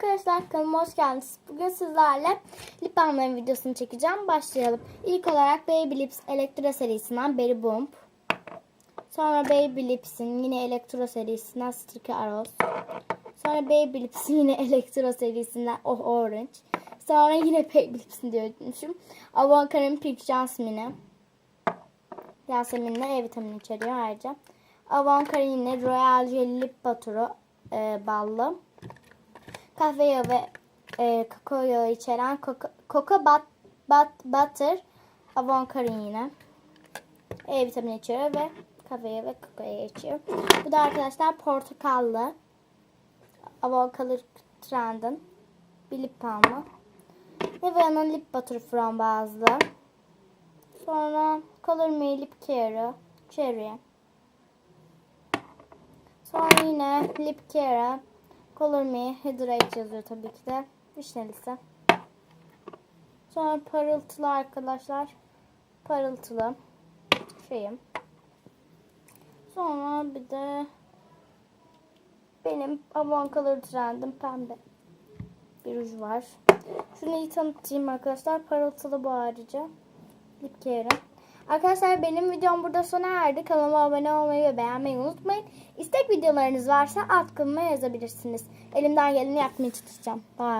arkadaşlar kanalıma hoş geldiniz. Bugün sizlerle lip balmların videosunu çekeceğim. Başlayalım. İlk olarak Baby Lips Elektro serisinden Berry Bomb. Sonra Baby Lips'in yine Elektro serisinden Sticky Arrows. Sonra Baby Lips'in yine Elektro serisinden Oh Orange. Sonra yine Baby Lips'in diyormuşum. Avoncar'ın Pink Jasmine'i. Yasemin'le E vitamini içeriyor ayrıca. Avoncar'ın yine Royal Jelly Lip Buster'ı e, ballı. Kahve yağı ve e, kakao içeren Coco, Coco But, But, Butter Avoncar'ın yine. E vitamini içeriyor ve kahve yağı ve kakao yağı içeriyor. Bu da arkadaşlar portakallı. Avoncar'ı Trend'in bir lip balmı. Nivea'nın Lip Butter frambuazlı. Sonra Color Me Lip Care'ı Cherry. Sonra yine Lip Care Color Me Hydrate yazıyor tabii ki de. Vişnelisi. Sonra parıltılı arkadaşlar. Parıltılı şeyim. Sonra bir de benim Avon Color Trend'im pembe bir ruj var. Şunu iyi tanıtayım arkadaşlar. Parıltılı bu ayrıca. Lip Care'im. Arkadaşlar benim videom burada sona erdi. Kanalıma abone olmayı ve beğenmeyi unutmayın. İstek videolarınız varsa alt kanalıma yazabilirsiniz. Elimden geleni yapmaya çalışacağım. Bye.